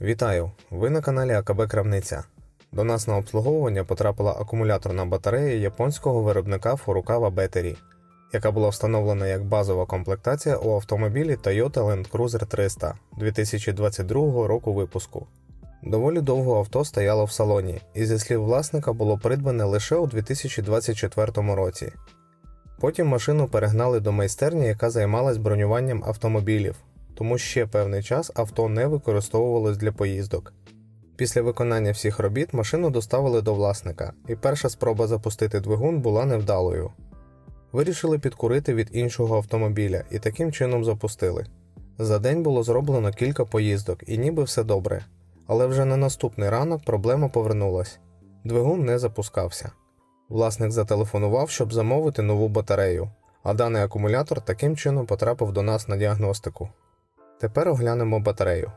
Вітаю! Ви на каналі АКБ Крамниця. До нас на обслуговування потрапила акумуляторна батарея японського виробника Furukawa Battery, яка була встановлена як базова комплектація у автомобілі Toyota Land Cruiser 300 2022 року випуску. Доволі довго авто стояло в салоні, і зі слів власника було придбане лише у 2024 році. Потім машину перегнали до майстерні, яка займалась бронюванням автомобілів, тому ще певний час авто не використовувалось для поїздок. Після виконання всіх робіт машину доставили до власника, і перша спроба запустити двигун була невдалою. Вирішили підкурити від іншого автомобіля і таким чином запустили. За день було зроблено кілька поїздок, і ніби все добре. Але вже на наступний ранок проблема повернулась. Двигун не запускався. Власник зателефонував, щоб замовити нову батарею, а даний акумулятор таким чином потрапив до нас на діагностику. Тепер оглянемо батарею.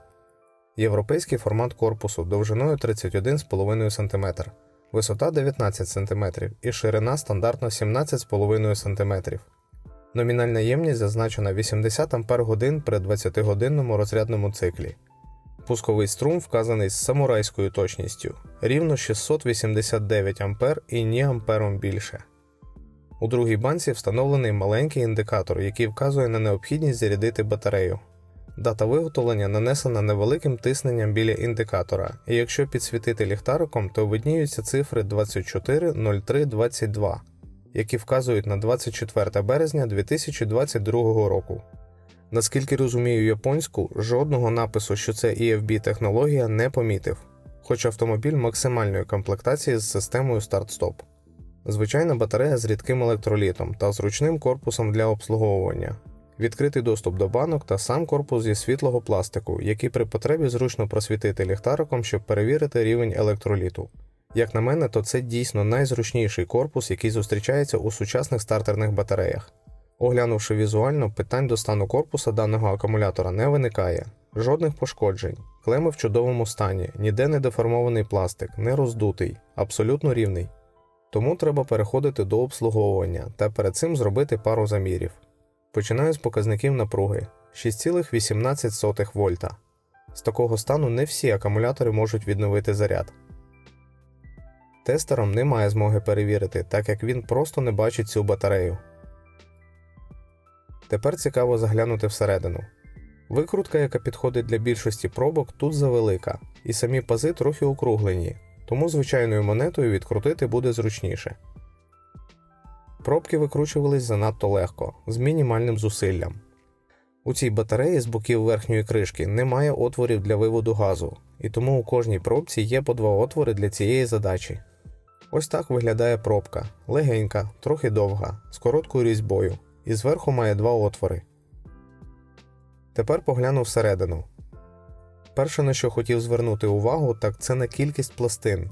Європейський формат корпусу довжиною 31,5 см, висота 19 см і ширина стандартно 17,5 см. Номінальна ємність зазначена 80 Ах при 20-годинному розрядному циклі. Пусковий струм вказаний з самурайською точністю рівно 689 А і ні ампером більше. У другій банці встановлений маленький індикатор, який вказує на необхідність зарядити батарею. Дата виготовлення нанесена невеликим тисненням біля індикатора, і якщо підсвітити ліхтариком, то видніються цифри 240322, які вказують на 24 березня 2022 року. Наскільки розумію японську, жодного напису, що це EFB технологія, не помітив, хоч автомобіль максимальної комплектації з системою старт-стоп. Звичайна батарея з рідким електролітом та зручним корпусом для обслуговування, відкритий доступ до банок та сам корпус зі світлого пластику, який при потребі зручно просвітити ліхтариком, щоб перевірити рівень електроліту. Як на мене, то це дійсно найзручніший корпус, який зустрічається у сучасних стартерних батареях. Оглянувши візуально, питань до стану корпуса даного акумулятора не виникає, жодних пошкоджень, клеми в чудовому стані, ніде не деформований пластик, не роздутий, абсолютно рівний. Тому треба переходити до обслуговування та перед цим зробити пару замірів. Починаю з показників напруги 6,18 вольта. З такого стану не всі акумулятори можуть відновити заряд. Тестером немає змоги перевірити, так як він просто не бачить цю батарею. Тепер цікаво заглянути всередину. Викрутка, яка підходить для більшості пробок, тут завелика, і самі пази трохи округлені, тому звичайною монетою відкрутити буде зручніше. Пробки викручувались занадто легко, з мінімальним зусиллям. У цій батареї з боків верхньої кришки немає отворів для виводу газу, і тому у кожній пробці є по два отвори для цієї задачі. Ось так виглядає пробка, легенька, трохи довга, з короткою різьбою, і зверху має два отвори. Тепер погляну всередину. Перше, на що хотів звернути увагу, так це на кількість пластин,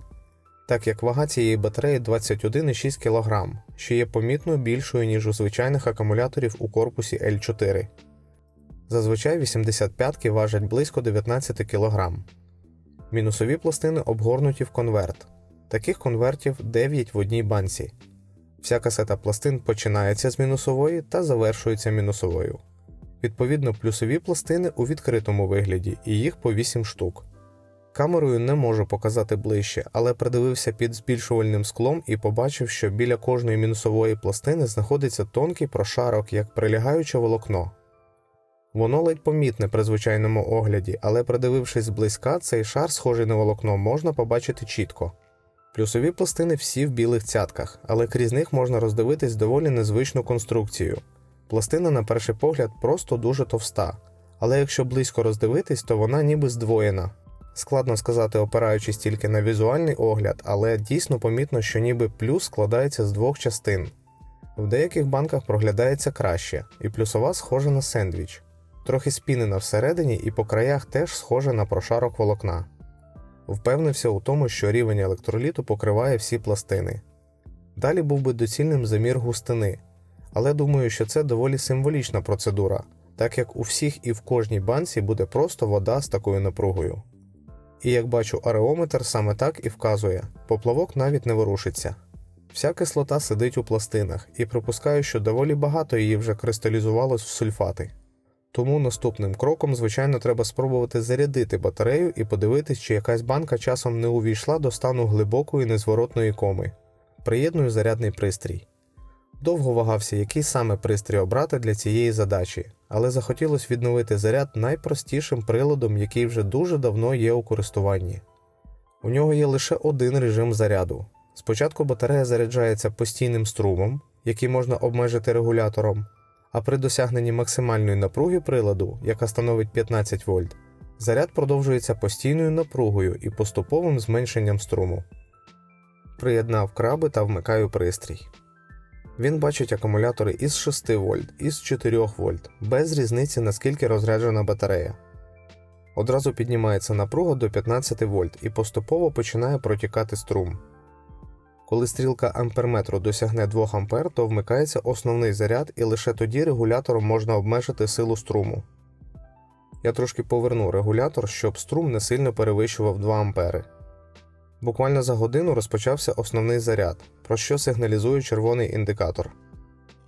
так як вага цієї батареї 21,6 кг, що є помітно більшою, ніж у звичайних акумуляторів у корпусі L4. Зазвичай 85-ки важать близько 19 кг. Мінусові пластини обгорнуті в конверт. Таких конвертів 9 в одній банці. Вся касета пластин починається з мінусової та завершується мінусовою. Відповідно, плюсові пластини у відкритому вигляді, і їх по 8 штук. Камерою не можу показати ближче, але придивився під збільшувальним склом і побачив, що біля кожної мінусової пластини знаходиться тонкий прошарок, як прилягаюче волокно. Воно ледь помітне при звичайному огляді, але придивившись зблизька, цей шар, схожий на волокно, можна побачити чітко. Плюсові пластини всі в білих цятках, але крізь них можна роздивитись доволі незвичну конструкцію. Пластина, на перший погляд, просто дуже товста, але якщо близько роздивитись, то вона ніби здвоєна. Складно сказати, опираючись тільки на візуальний огляд, але дійсно помітно, що ніби плюс складається з двох частин. В деяких банках проглядається краще, і плюсова схожа на сендвіч, трохи спінена всередині і по краях теж схожа на прошарок волокна. Впевнився у тому, що рівень електроліту покриває всі пластини. Далі був би доцільним замір густини, але думаю, що це доволі символічна процедура, так як у всіх і в кожній банці буде просто вода з такою напругою. І як бачу, ареометр саме так і вказує, поплавок навіть не ворушиться. Вся кислота сидить у пластинах, і припускаю, що доволі багато її вже кристалізувалось в сульфати. Тому наступним кроком, звичайно, треба спробувати зарядити батарею і подивитись, чи якась банка часом не увійшла до стану глибокої незворотної коми. Приєдную зарядний пристрій. Довго вагався, який саме пристрій обрати для цієї задачі, але захотілося відновити заряд найпростішим приладом, який вже дуже давно є у користуванні. У нього є лише один режим заряду. Спочатку батарея заряджається постійним струмом, який можна обмежити регулятором, а при досягненні максимальної напруги приладу, яка становить 15 вольт, заряд продовжується постійною напругою і поступовим зменшенням струму. Приєднав краби та вмикаю пристрій. Він бачить акумулятори із 6 вольт, із 4 вольт, без різниці наскільки розряджена батарея. Одразу піднімається напруга до 15 вольт і поступово починає протікати струм. Коли стрілка амперметру досягне 2 А, то вмикається основний заряд і лише тоді регулятором можна обмежити силу струму. Я трошки поверну регулятор, щоб струм не сильно перевищував 2 А. Буквально за годину розпочався основний заряд, про що сигналізує червоний індикатор.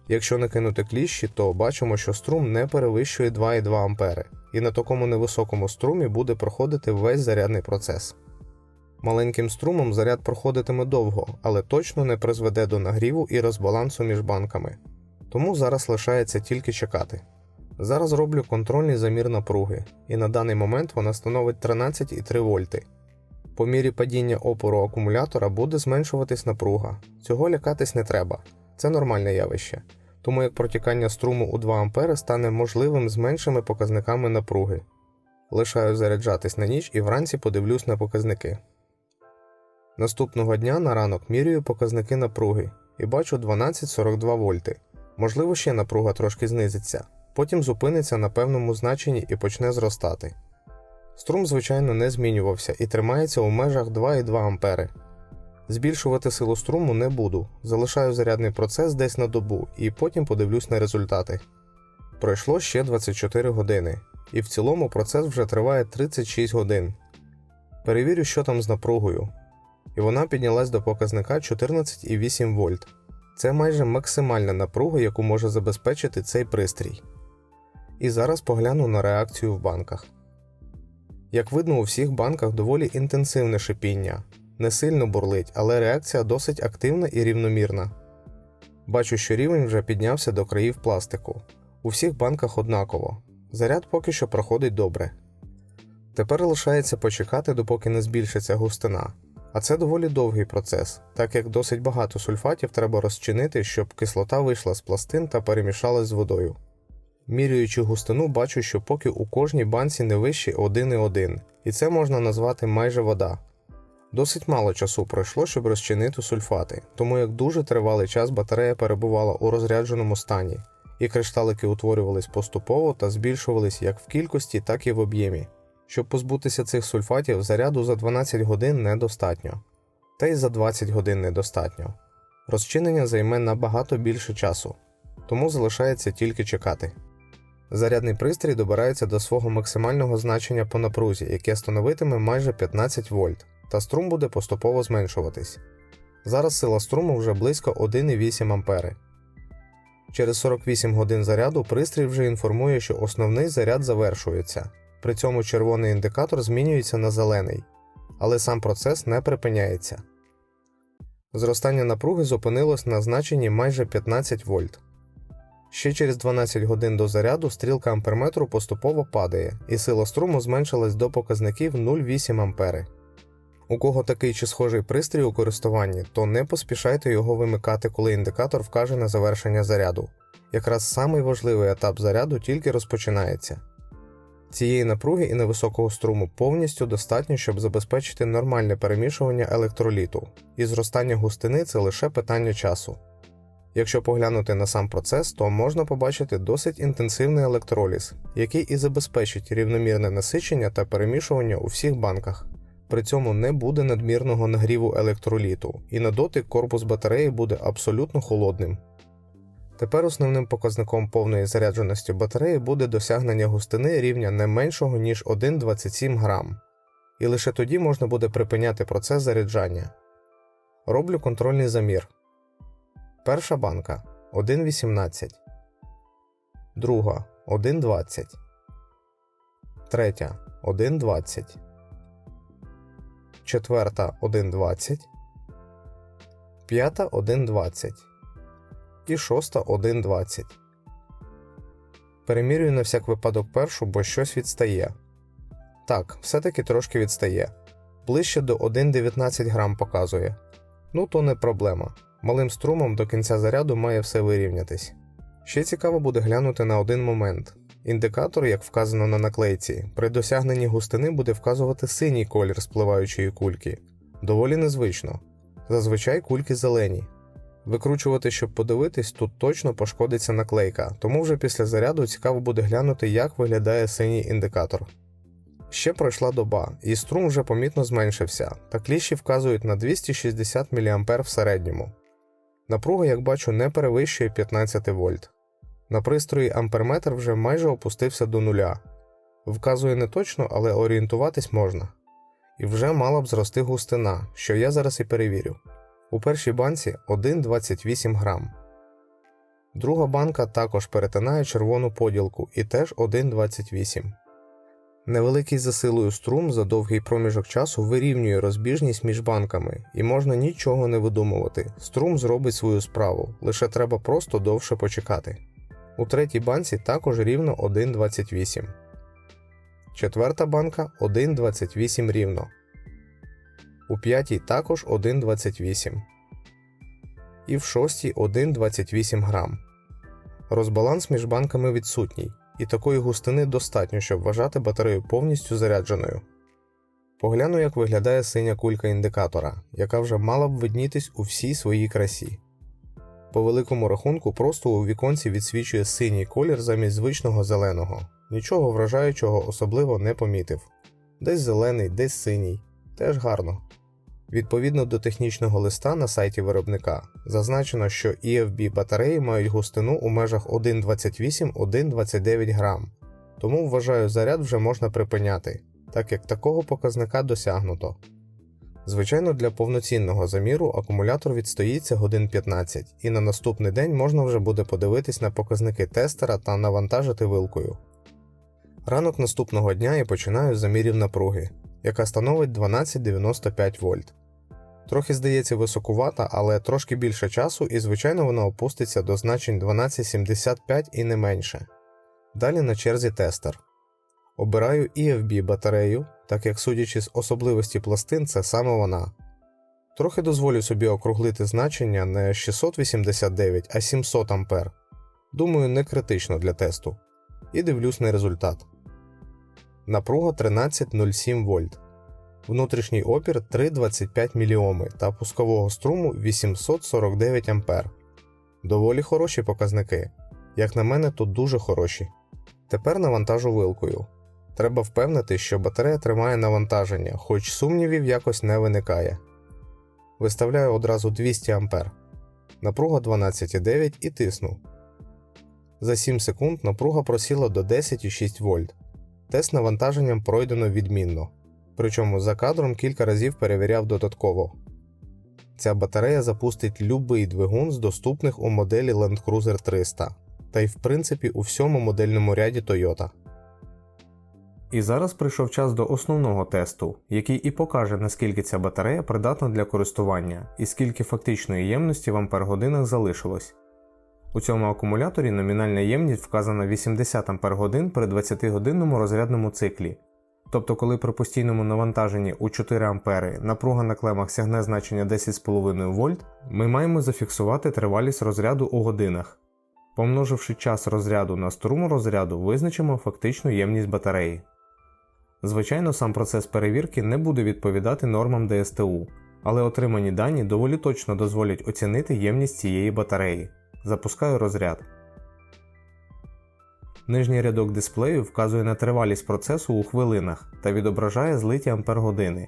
Якщо накинути кліщі, то бачимо, що струм не перевищує 2,2 А, і на такому невисокому струмі буде проходити весь зарядний процес. Маленьким струмом заряд проходитиме довго, але точно не призведе до нагріву і розбалансу між банками. Тому зараз лишається тільки чекати. Зараз роблю контрольний замір напруги, і на даний момент вона становить 13,3 вольти. По мірі падіння опору акумулятора буде зменшуватись напруга. Цього лякатись не треба, це нормальне явище, тому як протікання струму у 2 А стане можливим з меншими показниками напруги. Лишаю заряджатись на ніч і вранці подивлюсь на показники. Наступного дня на ранок міряю показники напруги і бачу 12,42 вольти. Можливо, ще напруга трошки знизиться, потім зупиниться на певному значенні і почне зростати. Струм, звичайно, не змінювався і тримається у межах 2,2 А. Збільшувати силу струму не буду, залишаю зарядний процес десь на добу і потім подивлюсь на результати. Пройшло ще 24 години, і в цілому процес вже триває 36 годин. Перевірю, що там з напругою. І вона піднялась до показника 14,8 вольт. Це майже максимальна напруга, яку може забезпечити цей пристрій. І зараз погляну на реакцію в банках. Як видно, у всіх банках доволі інтенсивне шипіння, не сильно бурлить, але реакція досить активна і рівномірна. Бачу, що рівень вже піднявся до країв пластику. У всіх банках однаково. Заряд поки що проходить добре. Тепер лишається почекати, допоки не збільшиться густина. А це доволі довгий процес, так як досить багато сульфатів треба розчинити, щоб кислота вийшла з пластин та перемішалась з водою. Міряючи густину, бачу, що поки у кожній банці не вище 1,1, і це можна назвати майже вода. Досить мало часу пройшло, щоб розчинити сульфати, тому як дуже тривалий час батарея перебувала у розрядженому стані, і кришталики утворювались поступово та збільшувались як в кількості, так і в об'ємі. Щоб позбутися цих сульфатів, заряду за 12 годин недостатньо, та й за 20 годин недостатньо. Розчинення займе набагато більше часу, тому залишається тільки чекати. Зарядний пристрій добирається до свого максимального значення по напрузі, яке становитиме майже 15 вольт, та струм буде поступово зменшуватись. Зараз сила струму вже близько 1,8 А. Через 48 годин заряду пристрій вже інформує, що основний заряд завершується. При цьому червоний індикатор змінюється на зелений, але сам процес не припиняється. Зростання напруги зупинилось на значенні майже 15 вольт. Ще через 12 годин до заряду стрілка амперметру поступово падає, і сила струму зменшилась до показників 0,8 А. У кого такий чи схожий пристрій у користуванні, то не поспішайте його вимикати, коли індикатор вкаже на завершення заряду. Якраз самий важливий етап заряду тільки розпочинається. Цієї напруги і невисокого струму повністю достатньо, щоб забезпечити нормальне перемішування електроліту, і зростання густини це лише питання часу. Якщо поглянути на сам процес, то можна побачити досить інтенсивний електроліз, який і забезпечить рівномірне насичення та перемішування у всіх банках. При цьому не буде надмірного нагріву електроліту, і на дотик корпус батареї буде абсолютно холодним. Тепер основним показником повної зарядженості батареї буде досягнення густини рівня не меншого ніж 1,27 грам, і лише тоді можна буде припиняти процес заряджання. Роблю контрольний замір. Перша банка 1,18, друга 1,20. Третя 1,20. Четверта 1,20. П'ята 1,20. І шоста 1,20. Перемірюю на всяк випадок першу, бо щось відстає. Так, все-таки трошки відстає. Ближче до 1,19 грам показує. Ну то не проблема. Малим струмом до кінця заряду має все вирівнятись. Ще цікаво буде глянути на один момент. Індикатор, як вказано на наклейці, при досягненні густини буде вказувати синій колір спливаючої кульки. Доволі незвично. Зазвичай кульки зелені. Викручувати, щоб подивитись, тут точно пошкодиться наклейка, тому вже після заряду цікаво буде глянути, як виглядає синій індикатор. Ще пройшла доба, і струм вже помітно зменшився, та кліщі вказують на 260 мА в середньому. Напруга, як бачу, не перевищує 15 вольт. На пристрої амперметр вже майже опустився до нуля. Вказує не точно, але орієнтуватись можна. І вже мала б зрости густина, що я зараз і перевірю. У першій банці 1,28 грам. Друга банка також перетинає червону поділку і теж 1,28. Невеликий за силою струм за довгий проміжок часу вирівнює розбіжність між банками, і можна нічого не видумувати. Струм зробить свою справу, лише треба просто довше почекати. У третій банці також рівно 1,28. Четверта банка 1,28 рівно. У п'ятій також 1,28. І в шостій 1,28 грам. Розбаланс між банками відсутній, і такої густини достатньо, щоб вважати батарею повністю зарядженою. Погляну, як виглядає синя кулька індикатора, яка вже мала б виднітись у всій своїй красі. По великому рахунку, просто у віконці відсвічує синій колір замість звичного зеленого. Нічого вражаючого особливо не помітив. Десь зелений, десь синій. Теж гарно. Відповідно до технічного листа на сайті виробника зазначено, що EFB батареї мають густину у межах 1,28-1,29 грам, тому вважаю, заряд вже можна припиняти, так як такого показника досягнуто. Звичайно, для повноцінного заміру акумулятор відстоїться годин 15, і на наступний день можна вже буде подивитись на показники тестера та навантажити вилкою. Ранок наступного дня я починаю з замірів напруги, яка становить 1295 вольт. Трохи здається високувата, але трошки більше часу і, звичайно, вона опуститься до значень 1275 і не менше. Далі на черзі тестер. Обираю EFB батарею, так як, судячи з особливості пластин, це саме вона. Трохи дозволю собі округлити значення не 689, а 700 А. Думаю, не критично для тесту. І дивлюсь на результат. Напруга 1307 вольт. Внутрішній опір 3,25 мОм та пускового струму 849 А. Доволі хороші показники. Як на мене, тут дуже хороші. Тепер навантажу вилкою. Треба впевнити, що батарея тримає навантаження, хоч сумнівів якось не виникає. Виставляю одразу 200 А. Напруга 12,9 і тисну. За 7 секунд напруга просіла до 10,6 вольт. Тест навантаженням пройдено відмінно. Причому за кадром кілька разів перевіряв додатково. Ця батарея запустить любий двигун з доступних у моделі Land Cruiser 300, та й в принципі у всьому модельному ряді Toyota. І зараз прийшов час до основного тесту, який і покаже, наскільки ця батарея придатна для користування і скільки фактичної ємності в ампер-годинах залишилось. У цьому акумуляторі номінальна ємність вказана 80 Ах при 20-годинному розрядному циклі. Тобто, коли при постійному навантаженні у 4 А напруга на клемах сягне значення 10,5 В, ми маємо зафіксувати тривалість розряду у годинах. Помноживши час розряду на струм розряду, визначимо фактичну ємність батареї. Звичайно, сам процес перевірки не буде відповідати нормам ДСТУ, але отримані дані доволі точно дозволять оцінити ємність цієї батареї. Запускаю розряд. Нижній рядок дисплею вказує на тривалість процесу у хвилинах та відображає злиті ампер-години.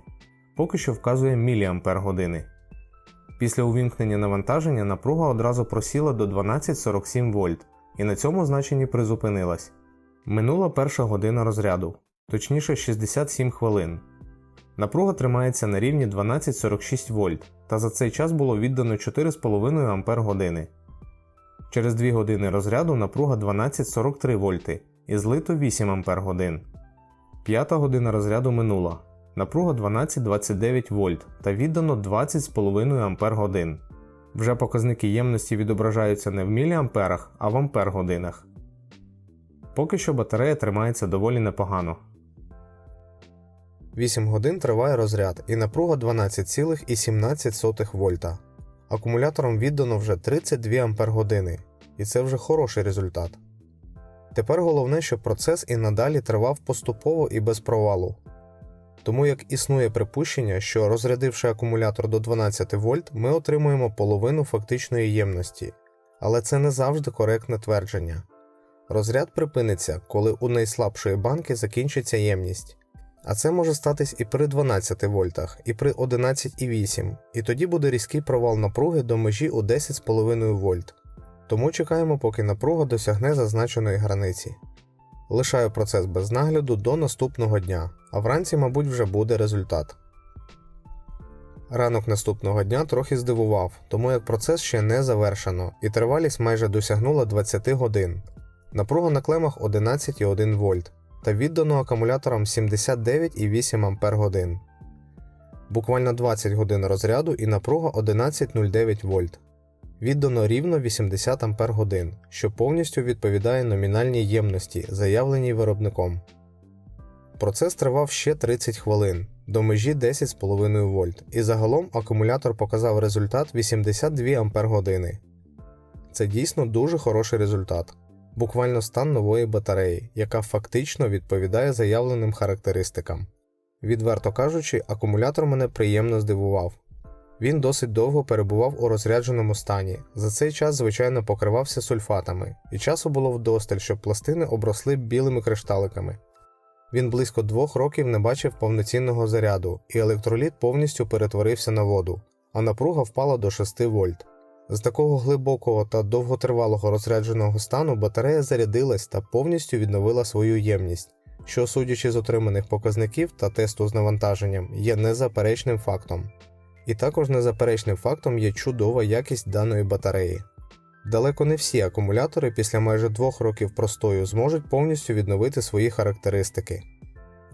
Поки що вказує міліампер-години. Після увімкнення навантаження напруга одразу просіла до 1247 вольт і на цьому значенні призупинилась. Минула перша година розряду, точніше 67 хвилин. Напруга тримається на рівні 1246 вольт, та за цей час було віддано 4,5 ампер години. Через 2 години розряду напруга 12,43 вольти і злито 8 Ампер годин. П'ята година розряду минула. Напруга 12,29 вольт та віддано 20,5 Ампер годин. Вже показники ємності відображаються не в міліамперах, а в ампер годинах. Поки що батарея тримається доволі непогано. 8 годин триває розряд і напруга 12,17 вольта. Акумулятором віддано вже 32 ампер години, і це вже хороший результат. Тепер головне, щоб процес і надалі тривав поступово і без провалу. Тому як існує припущення, що розрядивши акумулятор до 12 вольт, ми отримуємо половину фактичної ємності, але це не завжди коректне твердження. Розряд припиниться, коли у найслабшої банки закінчиться ємність. А це може статись і при 12 вольтах, і при 11,8, і тоді буде різкий провал напруги до межі у 10,5 вольт. Тому чекаємо, поки напруга досягне зазначеної границі. Лишаю процес без нагляду до наступного дня, а вранці, мабуть, вже буде результат. Ранок наступного дня трохи здивував, тому як процес ще не завершено, і тривалість майже досягнула 20 годин. Напруга на клемах 11,1 вольт та віддано акумуляторам 79,8 Ампер годин. Буквально 20 годин розряду і напруга 11,09 вольт. Віддано рівно 80 Ампер годин, що повністю відповідає номінальній ємності, заявленій виробником. Процес тривав ще 30 хвилин до межі 10,5 вольт, і загалом акумулятор показав результат 82 Ампер години. Це дійсно дуже хороший результат. Буквально стан нової батареї, яка фактично відповідає заявленим характеристикам. Відверто кажучи, акумулятор мене приємно здивував. Він досить довго перебував у розрядженому стані. За цей час, звичайно, покривався сульфатами, і часу було вдосталь, щоб пластини обросли білими кришталиками. Він близько двох років не бачив повноцінного заряду, і електроліт повністю перетворився на воду, а напруга впала до 6 вольт. З такого глибокого та довготривалого розрядженого стану батарея зарядилась та повністю відновила свою ємність, що, судячи з отриманих показників та тесту з навантаженням, є незаперечним фактом. І також незаперечним фактом є чудова якість даної батареї. Далеко не всі акумулятори після майже двох років простою зможуть повністю відновити свої характеристики.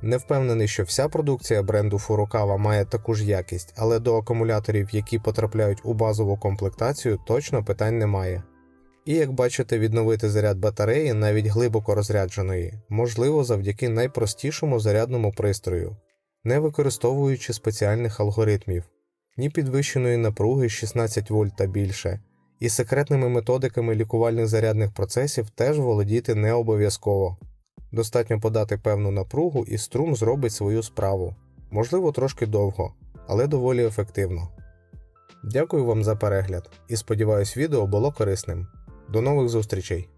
Не впевнений, що вся продукція бренду Furukawa має таку ж якість, але до акумуляторів, які потрапляють у базову комплектацію, точно питань немає. І як бачите, відновити заряд батареї, навіть глибоко розрядженої, можливо завдяки найпростішому зарядному пристрою, не використовуючи спеціальних алгоритмів, ні підвищеної напруги 16 вольт та більше, і секретними методиками лікувальних зарядних процесів теж володіти не обов'язково. Достатньо подати певну напругу і струм зробить свою справу. Можливо, трошки довго, але доволі ефективно. Дякую вам за перегляд і сподіваюсь, відео було корисним. До нових зустрічей!